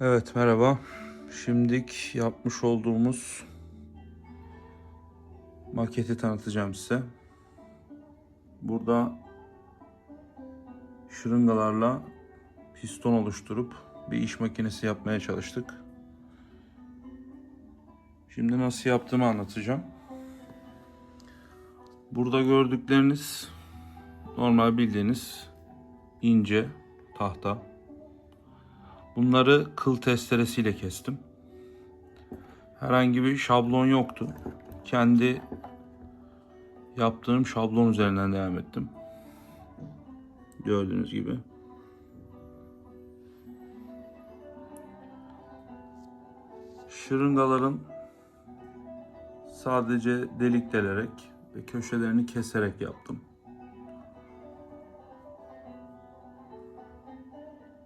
Evet merhaba. Şimdilik yapmış olduğumuz maketi tanıtacağım size. Burada şırıngalarla piston oluşturup bir iş makinesi yapmaya çalıştık. Şimdi nasıl yaptığımı anlatacağım. Burada gördükleriniz normal bildiğiniz ince tahta. Bunları kıl testeresiyle kestim. Herhangi bir şablon yoktu. Kendi yaptığım şablon üzerinden devam ettim. Gördüğünüz gibi. Şırıngaların sadece delik delerek ve köşelerini keserek yaptım.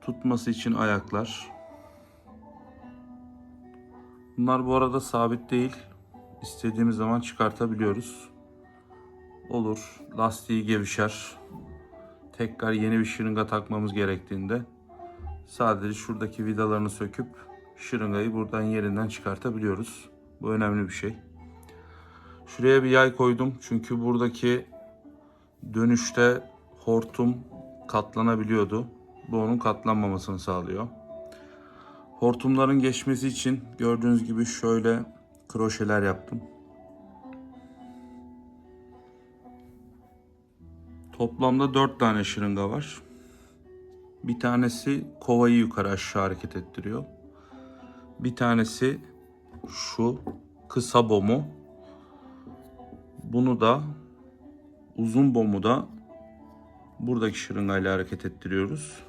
Tutması için ayaklar. Bunlar bu arada sabit değil. İstediğimiz zaman çıkartabiliyoruz. Olur. Lastiği gevşer. Tekrar yeni bir şırınga takmamız gerektiğinde sadece şuradaki vidalarını söküp şırıngayı buradan yerinden çıkartabiliyoruz. Bu önemli bir şey. Şuraya bir yay koydum çünkü buradaki dönüşte hortum katlanabiliyordu. Bu onun katlanmamasını sağlıyor. Hortumların geçmesi için gördüğünüz gibi şöyle kroşeler yaptım. Toplamda 4 tane şırınga var. Bir tanesi kovayı yukarı aşağı hareket ettiriyor. Bir tanesi şu kısa bomu. Bunu da uzun bomu da buradaki şırıngayla hareket ettiriyoruz.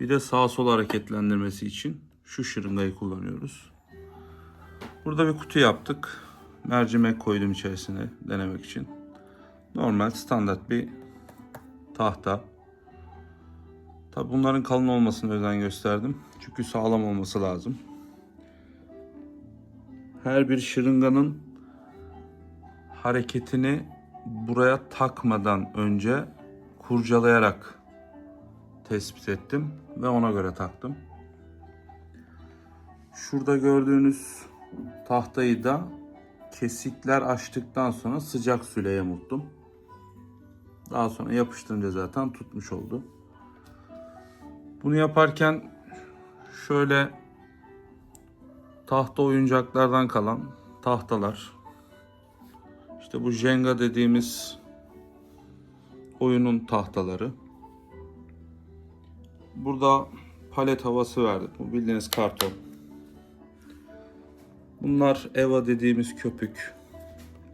Bir de sağ sol hareketlendirmesi için şu şırıngayı kullanıyoruz. Burada bir kutu yaptık. Mercimek koydum içerisine denemek için. Normal standart bir tahta. Tabi bunların kalın olmasına özen gösterdim. Çünkü sağlam olması lazım. Her bir şırınganın hareketini buraya takmadan önce kurcalayarak tespit ettim ve ona göre taktım. Şurada gördüğünüz tahtayı da kesikler açtıktan sonra sıcak suyla yamulttum. Daha sonra yapıştırınca zaten tutmuş oldu. Bunu yaparken şöyle tahta oyuncaklardan kalan tahtalar. İşte bu Jenga dediğimiz oyunun tahtaları. Burada palet havası verdik. Bu bildiğiniz karton. Bunlar Eva dediğimiz köpük.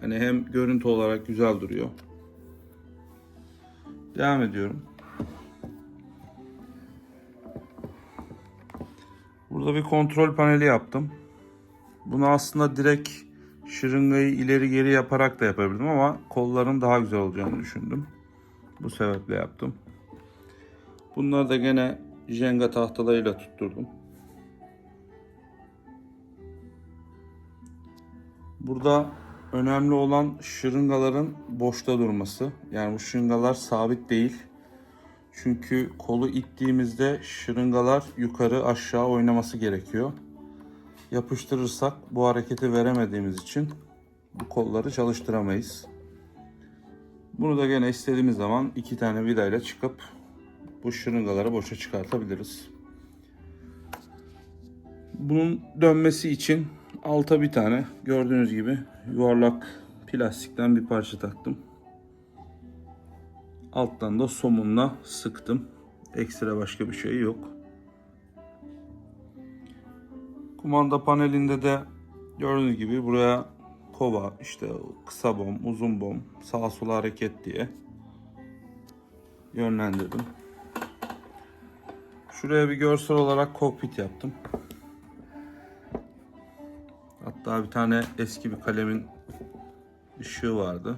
Hani hem görüntü olarak güzel duruyor. Devam ediyorum. Burada bir kontrol paneli yaptım. Bunu aslında direkt şırıngayı ileri geri yaparak da yapabilirim ama kolların daha güzel olacağını düşündüm. Bu sebeple yaptım. Bunları da gene jenga tahtalarıyla tutturdum. Burada önemli olan şırıngaların boşta durması. Yani bu şırıngalar sabit değil. Çünkü kolu ittiğimizde şırıngalar yukarı aşağı oynaması gerekiyor. Yapıştırırsak bu hareketi veremediğimiz için bu kolları çalıştıramayız. Bunu da gene istediğimiz zaman iki tane vidayla çıkıp bu şırıngaları boşa çıkartabiliriz. Bunun dönmesi için alta bir tane gördüğünüz gibi yuvarlak plastikten bir parça taktım. Alttan da somunla sıktım. Ekstra başka bir şey yok. Kumanda panelinde de gördüğünüz gibi buraya kova, işte kısa bom, uzun bom, sağa sola hareket diye yönlendirdim. Şuraya bir görsel olarak kokpit yaptım. Hatta bir tane eski bir kalemin ışığı vardı.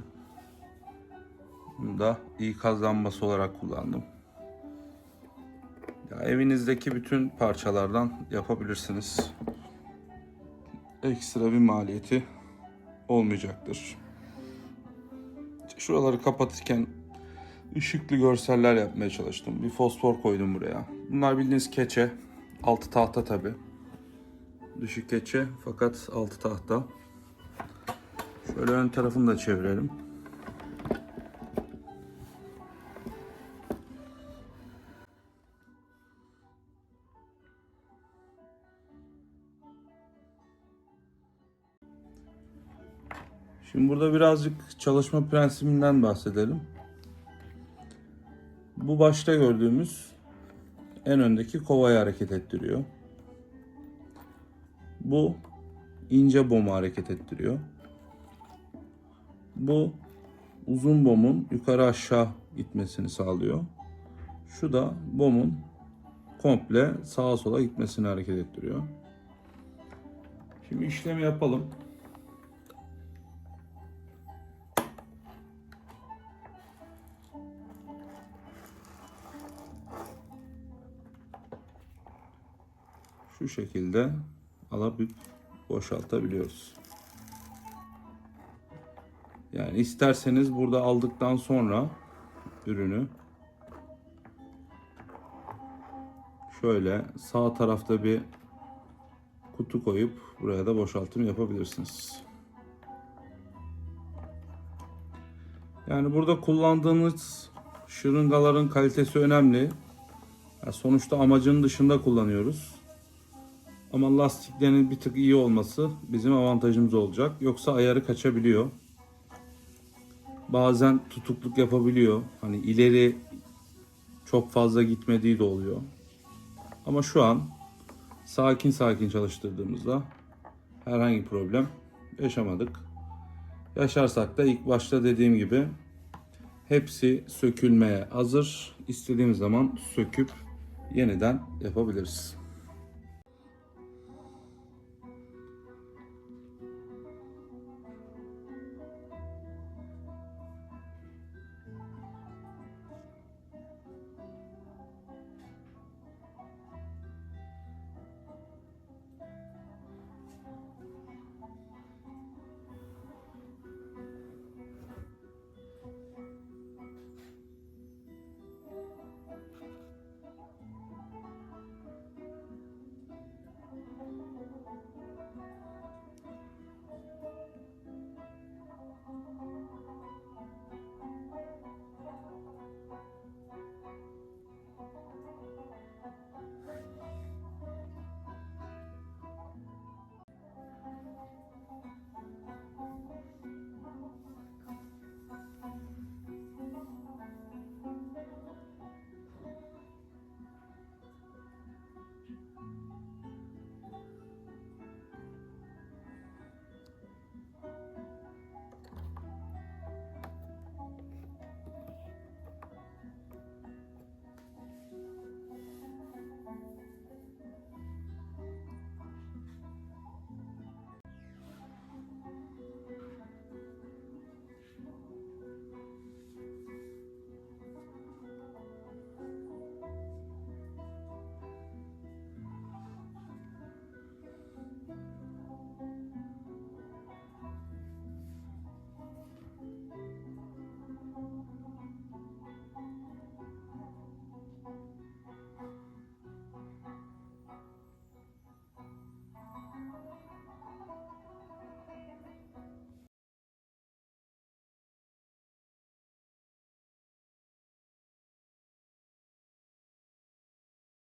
Bunu da ikaz lambası olarak kullandım. Ya evinizdeki bütün parçalardan yapabilirsiniz. Ekstra bir maliyeti olmayacaktır. Şuraları kapatırken ışıklı görseller yapmaya çalıştım. Bir fosfor koydum buraya. Bunlar bildiğiniz keçe. Altı tahta tabi. Düşük keçe fakat altı tahta. Şöyle ön tarafını da çevirelim. Şimdi burada birazcık çalışma prensibinden bahsedelim. Bu başta gördüğümüz en öndeki kovayı hareket ettiriyor. Bu ince bomu hareket ettiriyor. Bu uzun bomun yukarı aşağı itmesini sağlıyor. Şu da bomun komple sağa sola gitmesini hareket ettiriyor. Şimdi işlemi yapalım. Şu şekilde alıp boşaltabiliyoruz. Yani isterseniz burada aldıktan sonra ürünü şöyle sağ tarafta bir kutu koyup buraya da boşaltım yapabilirsiniz. Yani burada kullandığınız şırıngaların kalitesi önemli. Ya sonuçta amacın dışında kullanıyoruz. Ama lastiklerin bir tık iyi olması bizim avantajımız olacak. Yoksa ayarı kaçabiliyor. Bazen tutukluk yapabiliyor. Hani ileri çok fazla gitmediği de oluyor. Ama şu an sakin sakin çalıştırdığımızda herhangi problem yaşamadık. Yaşarsak da ilk başta dediğim gibi hepsi sökülmeye hazır. İstediğimiz zaman söküp yeniden yapabiliriz.